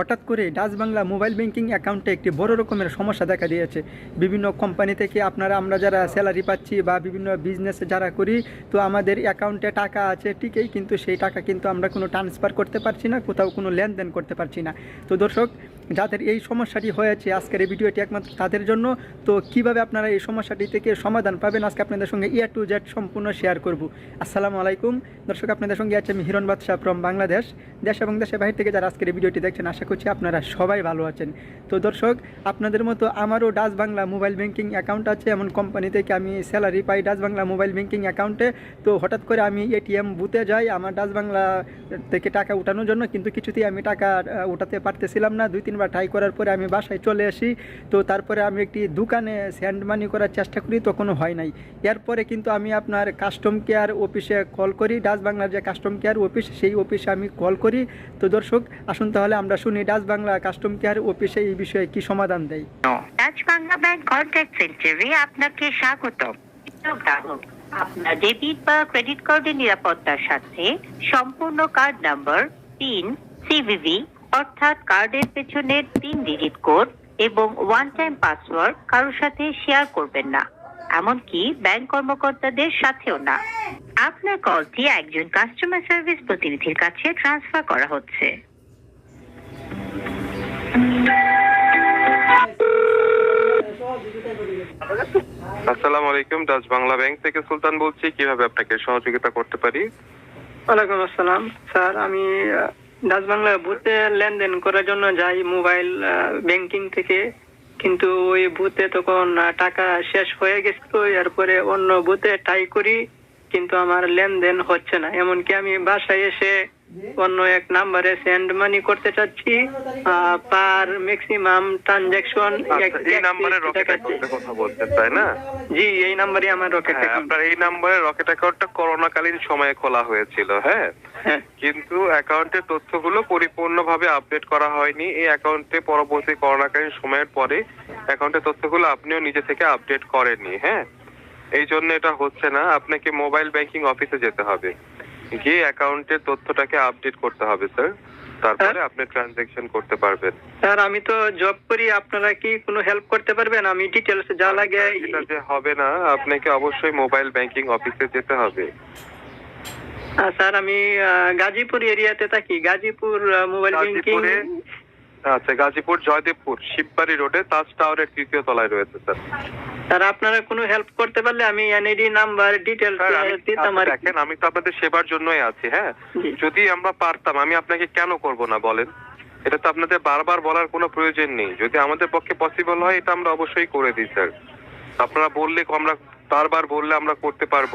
হঠাৎ করে Dutch Bangla mobile banking অ্যাকাউন্টে একটি বড় রকমের সমস্যা দেখা দিয়েছে। বিভিন্ন কোম্পানি থেকে আপনারা, আমরা যারা স্যালারি পাচ্ছি বা বিভিন্ন বিজনেস যারা করি, তো আমাদের অ্যাকাউন্টে টাকা আছে ঠিকই, কিন্তু সেই টাকা কিন্তু আমরা কোনো ট্রান্সফার করতে পারছি না, কোথাও কোনো লেনদেন করতে পারছি না। তো দর্শক, যাদের এই সমস্যাটি হয়েছে আজকের এই ভিডিওটি একমাত্র তাদের জন্য, তো কীভাবে আপনারা এই সমস্যাটি থেকে সমাধান পাবেন আজকে আপনাদের সঙ্গে ইয়ার টু জেড সম্পূর্ণ শেয়ার করব। আসসালামু আলাইকুম। দর্শক, আপনাদের সঙ্গে আছে আমি হিরণ বাদশাহ ফ্রম বাংলাদেশ দেশ এবং দেশের বাইরে থেকে যারা আজকের এই ভিডিওটি দেখছেন, আশা করছি, আপনারা সবাই ভালো আছেন। তো দর্শক, আপনাদের মতো আমারও Dutch Bangla mobile banking account আছে, এমন কোম্পানি থেকে আমি স্যালারি পাই ডাচ বাংলা মোবাইল ব্যাংকিং অ্যাকাউন্টে। তো হঠাৎ করে আমি এটিএম বুথে যাই, আমার ডাচ বাংলা থেকে টাকা উঠানোর জন্য, কিন্তু কিছুতেই আমি টাকা উঠাতে পারতেছিলাম না। দুই, তিনবার ট্রাই করার পরে আমি বাসায় চলে আসি। তো তারপরে আমি একটি দোকানে স্যান্ড মানি করার চেষ্টা করি, তখনও হয় নাই। এরপরে কিন্তু আমি আপনার কাস্টম কেয়ার অফিসে কল করি, ডাচ বাংলার যে কাস্টম কেয়ার অফিস সেই অফিসে আমি কল করি। তো দর্শক, আসুন তাহলে আমরা শুনি ডাচ বাংলা কাস্টম কেয়ার অফিসে এই বিষয়ে কি সমাধান দেয়? ডাচ বাংলা ব্যাংক কন্ট্যাক্ট সেন্টারে আপনাকে স্বাগত আপনার ডেবিট বা ক্রেডিট কার্ডের নিরাপত্তার সাথে সম্পূর্ণ কার্ড নাম্বার পিন সিভিভি অর্থাৎ কার্ডের পেছনের তিন ডিজিট কোড এবং ওয়ান টাইম পাসওয়ার্ড কারোর সাথে শেয়ার করবেন না। এমনকি ব্যাংক কর্মকর্তাদের সাথেও না। আপনার কলটি একজন কাস্টমার সার্ভিস প্রতিনিধির কাছে ট্রান্সফার করা হচ্ছে। আসসালামু আলাইকুম বাংলা ব্যাংক থেকে সুলতান বলছি। কীভাবে আপনাকে সহযোগিতা করতে পারি? ওয়ালাইকুম আসসালাম। স্যার, আমি দাস বাংলা বুথে লেনদেন করার জন্য যাই মোবাইল ব্যাংকিং থেকে। কিন্তু ওই বুথে তখন টাকা শেষ হয়ে গেছিল এরপরে অন্য বুথে টাই করি। কিন্তু আমার লেনদেন হচ্ছে না। এমনকি আমি বাসায় এসে অন্য এক নাম্বারে সেন্ড মানি করতে চাচ্ছি পার ম্যাক্সিমাম ট্রানজাকশন এই নাম্বারে রকেট অ্যাকাউন্টে কথা বলছেন তাই না? জি এই নাম্বারে আমার রকেট হ্যাঁ আপনার এই নাম্বারে রকেট অ্যাকাউন্টটা করোনাকালীন সময়ে খোলা হয়েছিল হ্যাঁ? হ্যাঁ। কিন্তু অ্যাকাউন্টের তথ্যগুলো পরিপূর্ণভাবে আপডেট করা হয়নি। এই অ্যাকাউন্টে পরবর্তী করোনাকালীন সময়ের পরে অ্যাকাউন্টের তথ্যগুলো আপনিও নিজে থেকে আপডেট করেননি হ্যাঁ? এই জন্য এটা হচ্ছে না আপনাকে মোবাইল ব্যাংকিং অফিসে যেতে হবে। গিয়ে অ্যাকাউন্টের তথ্যটাকে আপডেট করতে হবে স্যার তারপরে আপনি ট্রানজ্যাকশন করতে পারবেন। স্যার আমি তো জব করি আপনারা কি কোনো হেল্প করতে পারবেন? আমি ডিটেলস যা লাগে এটা যে হবে না আপনাকে অবশ্যই মোবাইল ব্যাংকিং অফিসে যেতে হবে। স্যার আমি গাজীপুর এরিয়াতে থাকি। গাজীপুর মোবাইল ব্যাংকিং আচ্ছা গাজীপুর জয়দেবপুর শিববাড়ি রোডে তাজ টাওয়ারের তৃতীয় তলায় রয়েছে স্যার স্যার আপনারা কোনো হেল্প করতে পারলে আমি এনআইডি নাম্বার আমি- দিতাম আচ্ছা, আর দেখেন আমি তো আপনাদের সেবার জন্যই আছি হ্যাঁ? যদি আমরা পারতাম আমি আপনাকে কেন করব না বলেন? এটা তো আপনাদের বারবার বলার কোনো প্রয়োজন নেই। যদি আমাদের পক্ষে পসিবল হয় এটা আমরা অবশ্যই করে দিই স্যার আপনারা বললে আমরা বারবার বললে আমরা করতে পারব।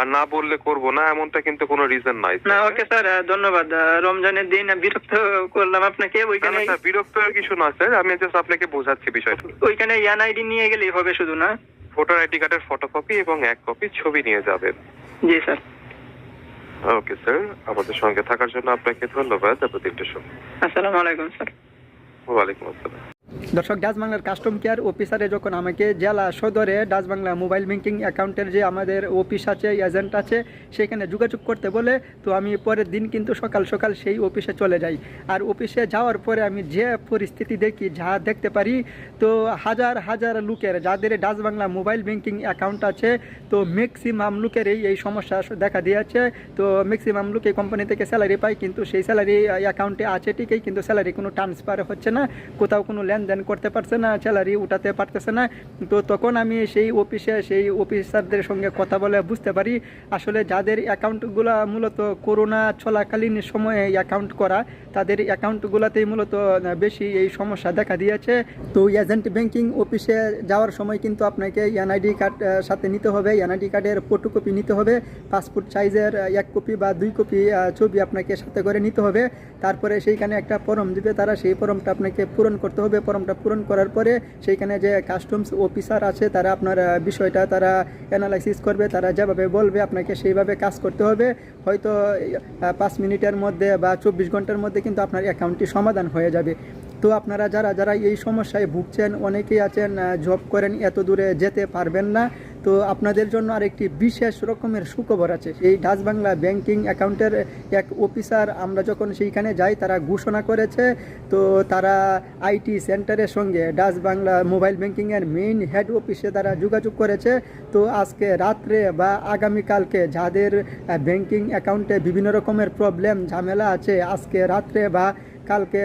আর না বললে করব না এমনটা কিন্তু কোনো রিজন নাই। না ওকে স্যার ধন্যবাদ। রমজানের দিন বিরক্ত করলাম আপনাকে ওইখানে না, স্যার, বিরক্ত কিছু না স্যার আমি জাস্ট আপনাকে বোঝাচ্ছি বিষয়টা। ওইখানে এনআইডি নিয়ে গেলেই হবে শুধু না? ভোটার আইডি কার্ডের ফটোকপি এবং এক কপি ছবি নিয়ে যাবেন। জি স্যার ওকে স্যার আমাদের সঙ্গে থাকার জন্য আপনাকে ধন্যবাদ এতদিনটা সময় আসসালামু আলাইকুম স্যার ওয়ালাইকুম আসসালাম। দর্শক, ডাচ বাংলার কাস্টম কেয়ার অফিসারে যখন আমাকে জেলা সদরে ডাচ বাংলা মোবাইল ব্যাঙ্কিং অ্যাকাউন্টের যে আমাদের অফিস আছে, এজেন্ট আছে, সেখানে যোগাযোগ করতে বলে, তো আমি পরের দিন কিন্তু সকাল সকাল সেই অফিসে চলে যাই। আর অফিসে যাওয়ার পরে আমি যে পরিস্থিতি দেখি, যা দেখতে পারি, তো হাজার হাজার লোকের, যাদের Dutch Bangla mobile banking account আছে, তো ম্যাক্সিমাম লোকেরই এই সমস্যা দেখা দিয়েছে। তো ম্যাক্সিমাম লোক এই কোম্পানি থেকে স্যালারি পায়, কিন্তু সেই স্যালারি অ্যাকাউন্টে আছে ঠিকই, কিন্তু স্যালারি কোনো ট্রান্সফার হচ্ছে না। কোথাও কোনো লেনদেন করতে পারছে না স্যালারি উঠাতে পারতেছে না, তো তখন আমি সেই অফিসে সেই অফিসারদের সঙ্গে কথা বলে বুঝতে পারি, আসলে যাদের অ্যাকাউন্টগুলো মূলত করোনা চলাকালীন সময়ে অ্যাকাউন্ট করা, তাদের অ্যাকাউন্টগুলোতেই মূলত বেশি এই সমস্যা দেখা দিয়েছে। তো এজেন্ট ব্যাংকিং অফিসে যাওয়ার সময় কিন্তু আপনাকে এনআইডি কার্ড সাথে নিতে হবে এনআইডি কার্ডের ফটোকপি নিতে হবে পাসপোর্ট সাইজের এক কপি বা দুই কপি ছবি আপনাকে সাথে করে নিতে হবে, তারপরে সেইখানে একটা ফর্ম দিবে তারা, সেই ফর্মটা আপনাকে পূরণ করতে হবে ফর্মটা পূরণ করার পরে সেইখানে যে কাস্টমস অফিসার আছে, তারা আপনার বিষয়টা তারা অ্যানালাইসিস করবে, তারা যেভাবে বলবে আপনাকে সেইভাবে কাজ করতে হবে। হয়তো পাঁচ মিনিটের মধ্যে বা চব্বিশ ঘণ্টার মধ্যে কিন্তু আপনার অ্যাকাউন্টটি সমাধান হয়ে যাবে। তো আপনারা যারা যারা এই সমস্যায় ভুগছেন, অনেকেই আছেন জব করেন, এত দূরে যেতে পারবেন না। তো আপনাদের জন্য আরেকটি বিশেষ রকমের সুখবর আছে। এই ডাচ বাংলা ব্যাংকিং অ্যাকাউন্টের এক অফিসার আমরা যখন সেইখানে যাই, তারা ঘোষণা করেছে, তো তারা আইটি সেন্টারের সঙ্গে ডাচ বাংলা মোবাইল ব্যাংকিংয়ের মেইন হেড অফিসে তারা যোগাযোগ করেছে। তো আজকে রাত্রে বা আগামীকালকে যাদের ব্যাংকিং অ্যাকাউন্টে বিভিন্ন রকমের প্রবলেম, ঝামেলা আছে, আজকে রাত্রে বা কালকে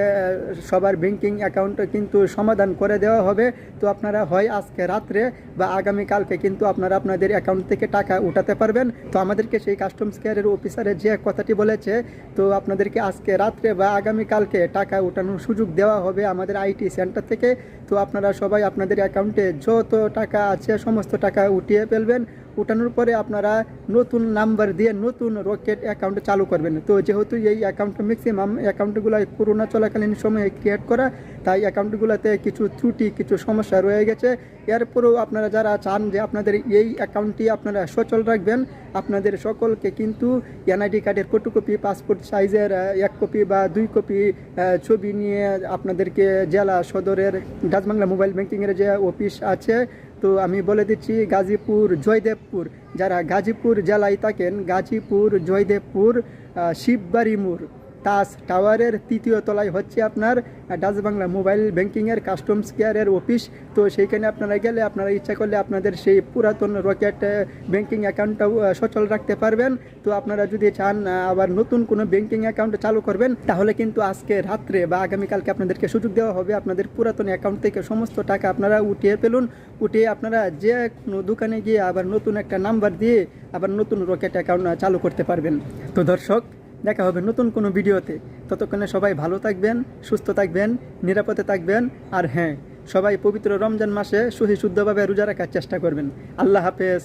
সবার ব্যাংকিং অ্যাকাউন্টে কিন্তু সমাধান করে দেওয়া হবে। তো আপনারা হয় আজকে রাত্রে বা আগামী কালকে কিন্তু আপনারা আপনাদের অ্যাকাউন্ট থেকে টাকা উঠাতে পারবেন। তো আমাদেরকে সেই কাস্টমস কেয়ারের অফিসারে যে কথাটি বলেছে, তো আপনাদেরকে আজকে রাত্রে বা আগামী কালকে টাকা উঠানোর সুযোগ দেওয়া হবে আমাদের আইটি সেন্টার থেকে। তো আপনারা সবাই আপনাদের অ্যাকাউন্টে যত টাকা আছে, সমস্ত টাকা উঠিয়ে ফেলবেন। উঠানোর পরে আপনারা নতুন নাম্বার দিয়ে নতুন রকেট অ্যাকাউন্ট চালু করবেন। তো যেহেতু এই অ্যাকাউন্ট ম্যাক্সিমাম অ্যাকাউন্টগুলো করোনা চলাকালীন সময়ে ক্রিয়েট করা, তাই অ্যাকাউন্টগুলোতে কিছু ত্রুটি, কিছু সমস্যা রয়ে গেছে। এরপরেও আপনারা যারা চান যে আপনাদের এই অ্যাকাউন্টটি আপনারা সচল রাখবেন, আপনাদের সকলকে কিন্তু এনআইডি কার্ডের ফটোকপি, পাসপোর্ট সাইজের এক কপি বা দুই কপি ছবি নিয়ে আপনাদেরকে জেলা সদরের ডাচবাংলা মোবাইল ব্যাংকিংয়ের যে অফিস আছে, তো আমি বলে দিচ্ছি গাজীপুর, জয়দেবপুর। যারা গাজীপুর জেলায় থাকেন, গাজীপুর, জয়দেবপুর শিববাড়ি মোড়। তাজ টাওয়ারের তৃতীয় তলায় হচ্ছে আপনার ডাচ বাংলা মোবাইল ব্যাঙ্কিংয়ের কাস্টমস কেয়ারের অফিস। তো সেইখানে আপনারা গেলে আপনারা ইচ্ছা করলে আপনাদের সেই পুরাতন রকেট ব্যাঙ্কিং অ্যাকাউন্টটাও সচল রাখতে পারবেন। তো আপনারা যদি চান আবার নতুন কোনো ব্যাঙ্কিং অ্যাকাউন্ট চালু করবেন, তাহলে কিন্তু আজকে রাত্রে বা আগামীকালকে আপনাদেরকে সুযোগ দেওয়া হবে। আপনাদের পুরাতন অ্যাকাউন্ট থেকে সমস্ত টাকা আপনারা উঠিয়ে ফেলুন। উঠিয়ে আপনারা যে কোনো দোকানে গিয়ে আবার নতুন একটা নাম্বার দিয়ে আবার নতুন রকেট অ্যাকাউন্ট চালু করতে পারবেন। তো দর্শক দেখা হবে নতুন কোনো ভিডিওতে। ততক্ষণে সবাই ভালো থাকবেন, সুস্থ থাকবেন, নিরাপদে থাকবেন, আর হ্যাঁ সবাই পবিত্র রমজান মাসে সহি শুদ্ধভাবে রোজা রাখার চেষ্টা করবেন। আল্লাহ হাফেজ।